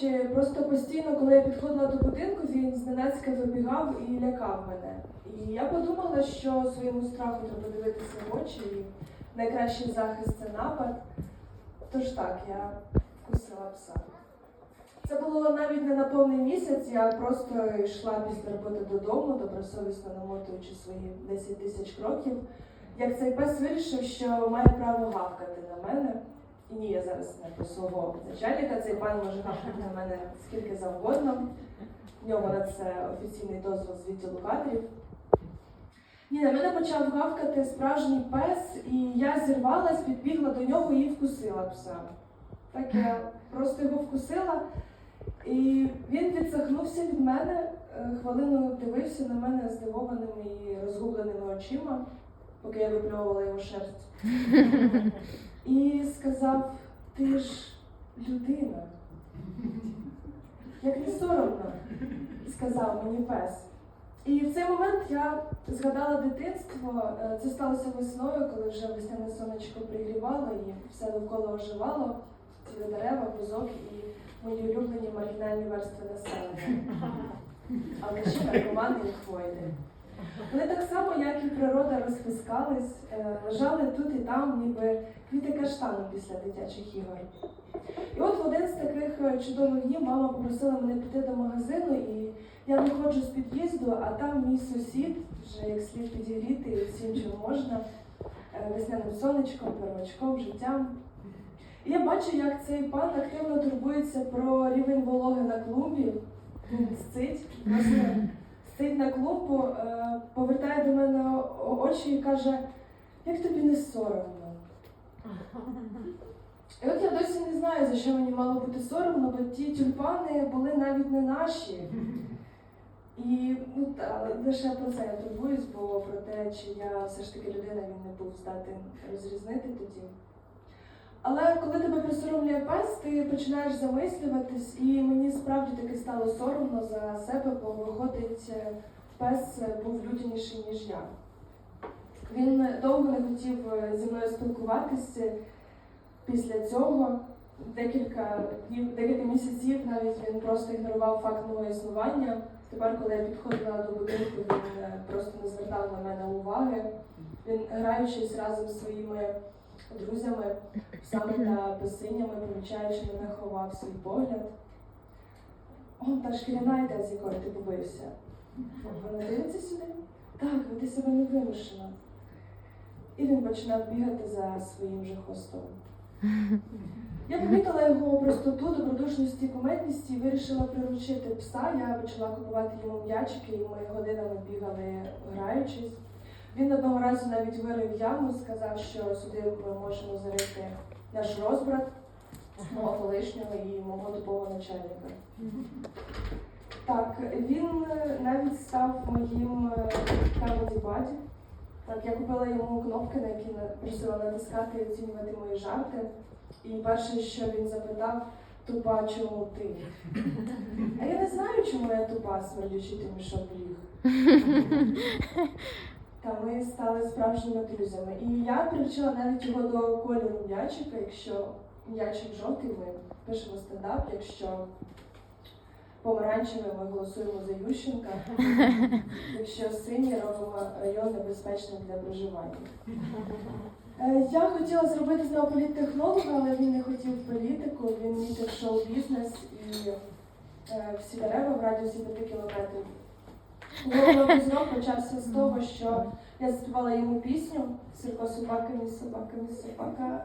кажучи, просто постійно, коли я підходила до будинку, він зненацька вибігав і лякав мене. І я подумала, що своєму страху треба дивитися в очі, і найкращий захист це напад. Тож так, я вкусила пса. Це було навіть не на повний місяць, я просто йшла після роботи додому, добросовісно намотуючи свої 10 тисяч кроків. Як цей пес вирішив, що має право гавкати на мене. Ні, я зараз не про свого начальника, цей пан може гавкати на мене скільки завгодно. В нього на це офіційний дозвіл з відділу кадрів. Ні, на мене почав гавкати справжній пес, і я зірвалась, підбігла до нього і вкусила пса. Так я просто його вкусила, і він відсахнувся від мене, е, хвилину дивився на мене здивованими і розгубленими очима, поки я випльовувала його шерсть. І сказав: ти ж людина. Як не соромно, сказав мені пес. І в цей момент я згадала дитинство. Е, Це сталося весною, коли вже весняне сонечко пригрівало і все довкола оживало, ці дерева, бузок і мої улюблені маргінальні верстви населення. Але ще наркомани і хвойди. Вони так само, як і природа, розпускались, е, лежали тут і там, ніби квіти каштану після дитячих ігор. І от в один з таких е, чудових днів мама попросила мене піти до магазину, і я виходжу з під'їзду, а там мій сусід, вже як слід підігріти всім, чим можна, е, весняним сонечком, первачком, життям. І я бачу, як цей пан активно турбується про рівень вологи на клумбі. Він сцить, сцить на клумбу, е, повертає до мене очі і каже, як тобі не соромно. І от я досі не знаю, за що мені мало бути соромно, бо ті тюльпани були навіть не наші. І ну, та, лише про це я турбуюсь, бо про те, чи я все ж таки людина, він не був здатен розрізнити тоді. Але коли тебе присоромлює пес, ти починаєш замислюватись, і мені справді таки стало соромно за себе, бо виходить, пес був людяніший, ніж я. Він довго не хотів е, зі мною спілкуватися. Після цього декілька днів, декілька місяців навіть він просто ігнорував факт мого існування. Тепер, коли я підходила до будинку, він е, просто не звертав на мене уваги. Він, граючись разом з своїми друзями, саме та писинями, помічаючи мене, ховав свій погляд. О, та шкіряна йде, з якою ти побився. Вона дивиться сюди? Так, веди себе невимушено. І він починав бігати за своїм же хвостом. Я помітила його простоту, добродушність і кумедність і вирішила приручити пса. Я почала купувати йому м'ячики, і ми годинами бігали граючись. Він одного разу навіть вирив яму, сказав, що сюди ми можемо зарити наш розбрат мого колишнього і мого типового начальника. Так, він е, навіть став моїм comedy buddy. Так, я купила йому кнопки, на які просила натискати і оцінювати мої жарти. І перше, що він запитав, тупа, чому ти? А я не знаю, чому я тупа, смердючий ти мішок ліг. Та ми стали справжніми друзями. І я привчила навіть його до кольору м'ячика. Якщо м'ячик жовтий, ми пишемо стендап, якщо помаранчевий, ми голосуємо за Ющенка. Якщо синій, робимо район небезпечним для проживання. Е, Я хотіла зробити з нього політтехнолога, але він не хотів політику, він мітив шоу-бізнес і е, всі дерева в радіусі 5 кілометрів. Його знов почався з того, що я заспівала йому пісню Сірко собаками, собаками, собака.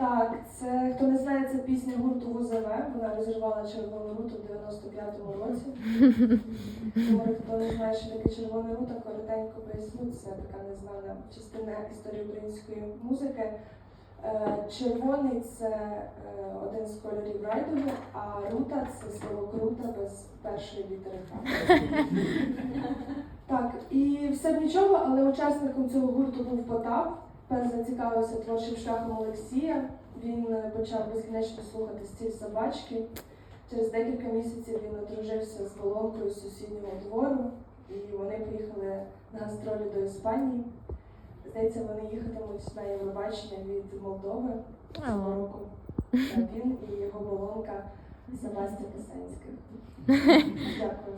Так, це хто не знає, це пісня гурту ГУЗВ. Вона розірвала червону руту в 95-му році. Може, хто не знає, що таке червона рута, коротенько поясню, це така незнана частина історії української музики. Е, Червоний це е, один з кольорів райдуги, а рута це слово крута без першої літери Х. Так, і все б нічого, але учасником цього гурту був Потап. Пес зацікавився творчим шляхом Олексія. Він е, почав безкінечно слухати стіль собачки. Через декілька місяців він одружився з Волонкою з сусіднього двору, і вони поїхали на гастролі до Іспанії. Здається, вони їхатимуть на Євробачення від Молдови цього року. Він і його Волонка за Настя Писанських. Дякую.